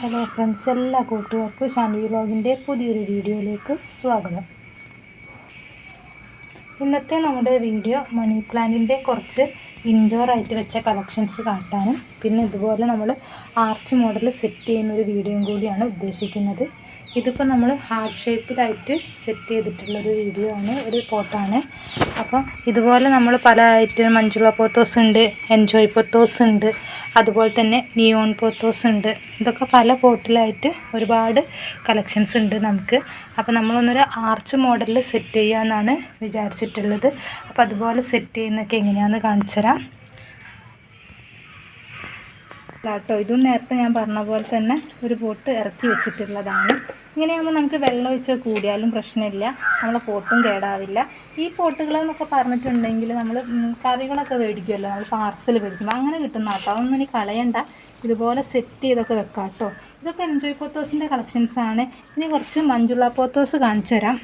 Hello friends എല്ലാ കൂട്ടുകാർക്കും ഷാൻവി വ്ലോഗിന്റെ പുതിയൊരു വീഡിയോയിലേക്ക് സ്വാഗതം. ഇന്നത്തെ നമ്മുടെ വീഡിയോ മണി പ്ലാന്റിന്റെ കുറച്ച് ഇൻഡോർ ആയിട്ട് വെച്ച കളക്ഷൻസ് കാട്ടാനും പിന്നെ ഇതുപോലെ നമ്മൾ ആർച്ച് മോഡൽ സെറ്റ് ചെയ്യുന്ന ഒരു വീഡിയോയും കൂടിയാണ് ഉദ്ദേശിക്കുന്നത്. ഇതിപ്പോൾ നമ്മൾ ഹാർട്ട് ഷേപ്പിലായിട്ട് സെറ്റ് ചെയ്തിട്ടുള്ളൊരു വീഡിയോ ആണ് ഒരു പോട്ടാണ് അപ്പോൾ ഇതുപോലെ നമ്മൾ പല ഐറ്റം മഞ്ജുള പോത്തോസ് ഉണ്ട് എൻജോയ് പോത്തോസ് ഉണ്ട് അതുപോലെ തന്നെ നിയോൺ പോത്തോസ് ഉണ്ട്. ഇതൊക്കെ പല പോട്ടിലായിട്ട് ഒരുപാട് കളക്ഷൻസ് ഉണ്ട് നമുക്ക്. അപ്പോൾ നമ്മളൊന്നൊരു ആർച്ച് മോഡലിൽ സെറ്റ് ചെയ്യാമെന്നാണ് വിചാരിച്ചിട്ടുള്ളത്. അപ്പോൾ അതുപോലെ സെറ്റ് ചെയ്യുന്നതൊക്കെ എങ്ങനെയാണെന്ന് കാണിച്ചു തരാം കേട്ടോ ഇതും നേരത്തെ ഞാൻ പറഞ്ഞ പോലെ തന്നെ ഒരു പോട്ട് ഇറക്കി വെച്ചിട്ടുള്ളതാണ്. ഇങ്ങനെയാകുമ്പോൾ നമുക്ക് വെള്ളം ഒഴിച്ച് കൂടിയാലും പ്രശ്നമില്ല. നമ്മളെ പോട്ടും കേടാവില്ല. ഈ പോട്ടുകൾ എന്നൊക്കെ പറഞ്ഞിട്ടുണ്ടെങ്കിൽ നമ്മൾ കറികളൊക്കെ മേടിക്കുമല്ലോ നമ്മൾ പാർസൽ മേടിക്കുമ്പോൾ അങ്ങനെ കിട്ടുന്ന കേട്ടോ അതൊന്നും ഇനി കളയണ്ട. ഇതുപോലെ സെറ്റ് ചെയ്തൊക്കെ വെക്കാം കേട്ടോ ഇതൊക്കെ എൻജോയ് പോത്തോസിന്റെ കളക്ഷൻസ് ആണ്. ഇനി കുറച്ച് മഞ്ജുള പോത്തോസ് കാണിച്ചു തരാം.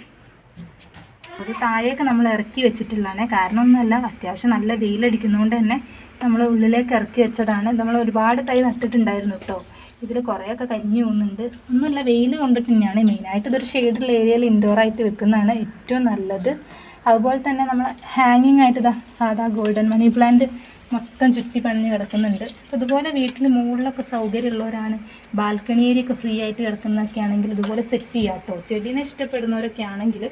അത് താഴേക്ക് നമ്മൾ ഇറക്കി വെച്ചിട്ടുള്ളതാണ്. കാരണം ഒന്നുമല്ല അത്യാവശ്യം നല്ല വെയിലടിക്കുന്നതുകൊണ്ട് തന്നെ നമ്മൾ ഉള്ളിലേക്ക് ഇറക്കി വെച്ചതാണ്. നമ്മൾ ഒരുപാട് തൈ നട്ടിട്ടുണ്ടായിരുന്നു കേട്ടോ ഇതിൽ കുറേയൊക്കെ കഞ്ഞി പോകുന്നുണ്ട്. ഒന്നുമില്ല വെയിൽ കൊണ്ടിട്ട് തന്നെയാണ്. മെയിനായിട്ട് ഇതൊരു ഷെയ്ഡുള്ള ഏരിയയിൽ ഇൻഡോർ ആയിട്ട് വെക്കുന്നതാണ് ഏറ്റവും നല്ലത്. അതുപോലെ തന്നെ നമ്മൾ ഹാങ്ങിങ് ആയിട്ട് ഇതാ സാധാ ഗോൾഡൻ മണി പ്ലാന്റ് മൊത്തം ചുറ്റി പണിഞ്ഞ് കിടക്കുന്നുണ്ട്. അപ്പോൾ ഇതുപോലെ വീട്ടിൽ മുകളിലൊക്കെ സൗകര്യമുള്ളവരാണ്. ബാൽക്കണി ഏരിയൊക്കെ ഫ്രീ ആയിട്ട് കിടക്കുന്നതൊക്കെ ആണെങ്കിൽ ഇതുപോലെ സെറ്റ് ചെയ്യാം കേട്ടോ ചെടീനെ ഇഷ്ടപ്പെടുന്നവരൊക്കെ ആണെങ്കിൽ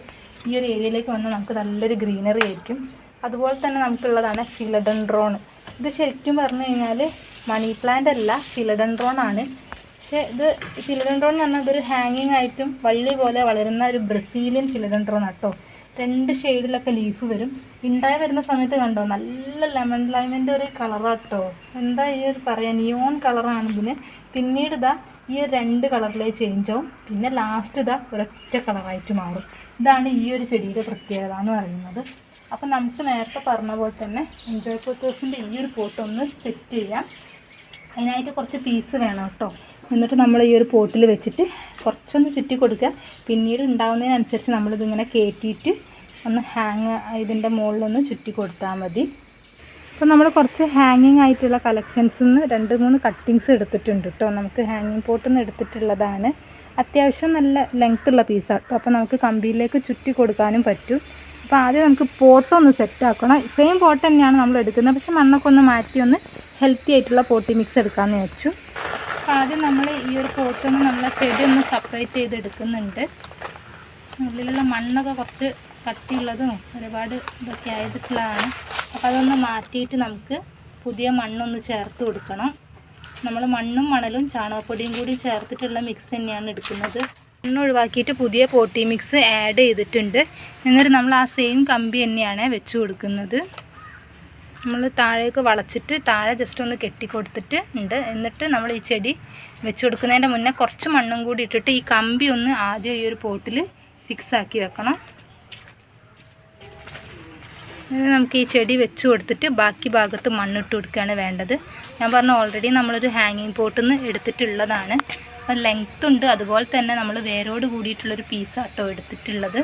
ഈ ഒരു ഏരിയയിലേക്ക് വന്നാൽ നമുക്ക് നല്ലൊരു ഗ്രീനറി ആയിരിക്കും. അതുപോലെ തന്നെ നമുക്കുള്ളതാണ് ഫിലഡൻഡ്രോൺ ഇത് ശരിക്കും പറഞ്ഞു കഴിഞ്ഞാൽ മണി പ്ലാന്റ് അല്ല ഫിലഡൻഡ്രോൺ ആണ്. പക്ഷേ ഇത് ഫിലഡൻഡ്രോൺ എന്ന് പറഞ്ഞാൽ ഇതൊരു ഹാങ്ങിങ് ആയിട്ടും വള്ളി പോലെ വളരുന്ന ഒരു ബ്രസീലിയൻ ഫിലഡൻഡ്രോൺ ആട്ടോ. രണ്ട് ഷെയ്ഡിലൊക്കെ ലീഫ് വരും. ഉണ്ടായി വരുന്ന സമയത്ത് കണ്ടോ നല്ല ലെമൺ ലൈമിന്റെ ഒരു കളറാട്ടോ എന്താ ഈ ഒരു പറയാൻ നിയോൺ കളറാണ് ഇതിന് പിന്നീട് ഇതാ ഈ ഒരു രണ്ട് കളറിലേ ചേഞ്ച് ആവും. പിന്നെ ലാസ്റ്റ് ഇതാ ഒരൊറ്റ കളറായിട്ട് മാറും. ഇതാണ് ഈ ഒരു ചെടിയുടെ പ്രത്യേകത എന്ന് പറയുന്നത്. അപ്പം നമുക്ക് നേരത്തെ പറഞ്ഞ പോലെ തന്നെ എൻജോയ് പോത്തേഴ്സിന്റെ ഈ ഒരു പോട്ട് ഒന്ന് സെറ്റ് ചെയ്യാം. അതിനായിട്ട് കുറച്ച് പീസ് വേണം കേട്ടോ. എന്നിട്ട് നമ്മൾ ഈ ഒരു പോട്ടിൽ വെച്ചിട്ട് കുറച്ചൊന്ന് ചുറ്റി കൊടുക്കുക. പിന്നീട് ഉണ്ടാകുന്നതിനനുസരിച്ച് നമ്മളിതിങ്ങനെ കയറ്റിയിട്ട് ഒന്ന് ഹാങ് ഇതിന്റെ മുകളിലൊന്ന് ചുറ്റി കൊടുത്താൽ മതി. അപ്പോൾ നമ്മൾ കുറച്ച് ഹാങ്ങിങ് ആയിട്ടുള്ള കളക്ഷൻസിൽ നിന്ന് രണ്ട് മൂന്ന് കട്ടിങ്സ് എടുത്തിട്ടുണ്ട് കേട്ടോ. നമുക്ക് ഹാങ്ങിങ് പോട്ട് നിന്ന് എടുത്തിട്ടുള്ളതാണ്. അത്യാവശ്യം നല്ല ലെങ്ത്തുള്ള പീസാണ് കേട്ടോ. അപ്പോൾ നമുക്ക് കമ്പിയിലേക്ക് ചുറ്റി കൊടുക്കാനും പറ്റും. അപ്പോൾ ആദ്യം നമുക്ക് പോട്ടൊന്ന് സെറ്റ് ആക്കണം. സെയിം പോട്ട് തന്നെയാണ് നമ്മൾ എടുക്കുന്നത്. പക്ഷേ മണ്ണൊക്കെ ഒന്ന് മാറ്റി ഒന്ന് ഹെൽത്തി ആയിട്ടുള്ള പോട്ടി മിക്സ് എടുക്കാമെന്ന് വെച്ചു അപ്പോൾ ആദ്യം നമ്മൾ ഈ ഒരു പോട്ടിൽ നിന്ന് നമ്മളെ ചെടി ഒന്ന് സെപ്പറേറ്റ് ചെയ്ത് എടുക്കുന്നുണ്ട്. ഉള്ളിലുള്ള മണ്ണൊക്കെ കുറച്ച് കട്ടിയുള്ളതും ഒരുപാട് ഇതൊക്കെ ആയിട്ടുള്ളതാണ് അപ്പോൾ അതൊന്ന് മാറ്റിയിട്ട് നമുക്ക് പുതിയ മണ്ണൊന്ന് ചേർത്ത് കൊടുക്കണം. നമ്മൾ മണ്ണും മണലും ചാണകപ്പൊടിയും കൂടി ചേർത്തിട്ടുള്ള മിക്സ് തന്നെയാണ് എടുക്കുന്നത്. മണ്ണ് ഒഴിവാക്കിയിട്ട് പുതിയ പോട്ടി മിക്സ് ആഡ് ചെയ്തിട്ടുണ്ട്. എന്നിട്ട് നമ്മൾ ആ സെയിം കമ്പി തന്നെയാണ് വെച്ച് കൊടുക്കുന്നത്. നമ്മൾ താഴേക്ക് വളച്ചിട്ട് താഴെ ജസ്റ്റ് ഒന്ന് കെട്ടിക്കൊടുത്തിട്ട് ഉണ്ട്. എന്നിട്ട് നമ്മൾ ഈ ചെടി വെച്ച് കൊടുക്കുന്നതിന്റെ മുന്നേ കുറച്ച് മണ്ണും കൂടി ഇട്ടിട്ട് ഈ കമ്പി ഒന്ന് ആദ്യം ഈ ഒരു പോട്ടിൽ ഫിക്സ് ആക്കി വെക്കണം. നമുക്ക് ഈ ചെടി വെച്ച് കൊടുത്തിട്ട് ബാക്കി ഭാഗത്ത് മണ്ണിട്ട് കൊടുക്കുകയാണ് വേണ്ടത്. ഞാൻ പറഞ്ഞു ഓൾറെഡി നമ്മളൊരു ഹാങ്ങിങ് പോട്ടിൽ നിന്ന് എടുത്തിട്ടുള്ളതാണ്. അപ്പം ലെങ്ത് ഉണ്ട്. അതുപോലെ തന്നെ നമ്മൾ വേരോട് കൂടിയിട്ടുള്ളൊരു പീസാട്ടോ എടുത്തിട്ടുള്ളത്.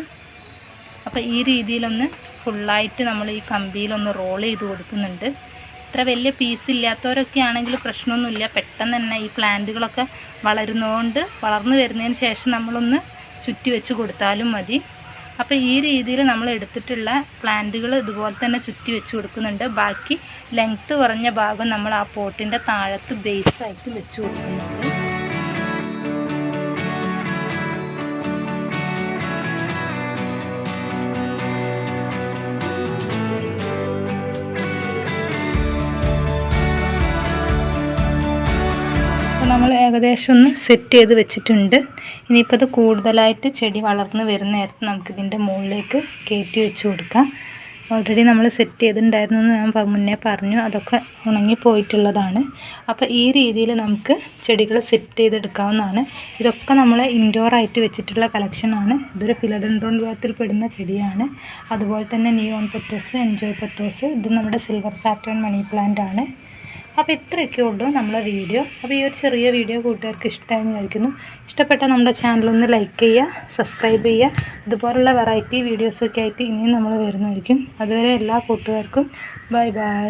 അപ്പോൾ ഈ രീതിയിലൊന്ന് ഫുള്ളായിട്ട് നമ്മൾ ഈ കമ്പിയിലൊന്ന് റോൾ ചെയ്ത് കൊടുക്കുന്നുണ്ട്. ഇത്ര വലിയ പീസ് ഇല്ലാത്തവരൊക്കെ ആണെങ്കിൽ പ്രശ്നമൊന്നുമില്ല. പെട്ടെന്ന് തന്നെ ഈ പ്ലാന്റുകളൊക്കെ വളരുന്നതുകൊണ്ട് വളർന്നു വരുന്നതിന് ശേഷം നമ്മളൊന്ന് ചുറ്റി വെച്ച് കൊടുത്താലും മതി. അപ്പോൾ ഈ രീതിയിൽ നമ്മൾ എടുത്തിട്ടുള്ള പ്ലാന്റുകൾ ഇതുപോലെ തന്നെ ചുറ്റി വെച്ച് കൊടുക്കുന്നുണ്ട്. ബാക്കി ലെങ്ത്ത് കുറഞ്ഞ ഭാഗം നമ്മൾ ആ പോട്ടിന്റെ താഴത്ത് ബേസായിട്ട് വെച്ച് കൊടുക്കുന്നുണ്ട് നമ്മൾ ഏകദേശം ഒന്ന് സെറ്റ് ചെയ്ത് വെച്ചിട്ടുണ്ട്. ഇനിയിപ്പോൾ അത് കൂടുതലായിട്ട് ചെടി വളർന്ന് വരുന്ന നേരത്ത് നമുക്കിതിന്റെ മുകളിലേക്ക് കയറ്റി വെച്ച് കൊടുക്കാം. ഓൾറെഡി നമ്മൾ സെറ്റ് ചെയ്തിട്ടുണ്ടായിരുന്നു എന്ന് ഞാൻ മുന്നേ പറഞ്ഞു. അതൊക്കെ ഉണങ്ങി പോയിട്ടുള്ളതാണ്. അപ്പോൾ ഈ രീതിയിൽ നമുക്ക് ചെടികൾ സെറ്റ് ചെയ്തെടുക്കാവുന്നതാണ്. ഇതൊക്കെ നമ്മൾ ഇൻഡോറായിട്ട് വെച്ചിട്ടുള്ള കളക്ഷനാണ് ഇതൊരു ഫിലഡൻഡ്രോൺ വിഭാഗത്തിൽ പെടുന്ന ചെടിയാണ്. അതുപോലെ തന്നെ നിയോൺ പത്തോസ് എൻജോയ് പത്തോസ് ഇത് നമ്മുടെ സിൽവർ സാറ്റേൺ മണി പ്ലാന്റ് ആണ്. അപ്പോൾ ഇത്രയൊക്കെ ഉള്ളൂ നമ്മളെ വീഡിയോ. അപ്പോൾ ഈ ഒരു ചെറിയ വീഡിയോ കൂട്ടുകാർക്ക് ഇഷ്ടമായെന്ന് വിചാരിക്കുന്നു. ഇഷ്ടപ്പെട്ട നമ്മുടെ ചാനലൊന്ന് ലൈക്ക് ചെയ്യുക സബ്സ്ക്രൈബ് ചെയ്യുക. ഇതുപോലുള്ള വെറൈറ്റി വീഡിയോസൊക്കെ ആയിട്ട് ഇനിയും നമ്മൾ വരുന്നതായിരിക്കും. അതുവരെ എല്ലാ കൂട്ടുകാർക്കും ബൈ ബൈ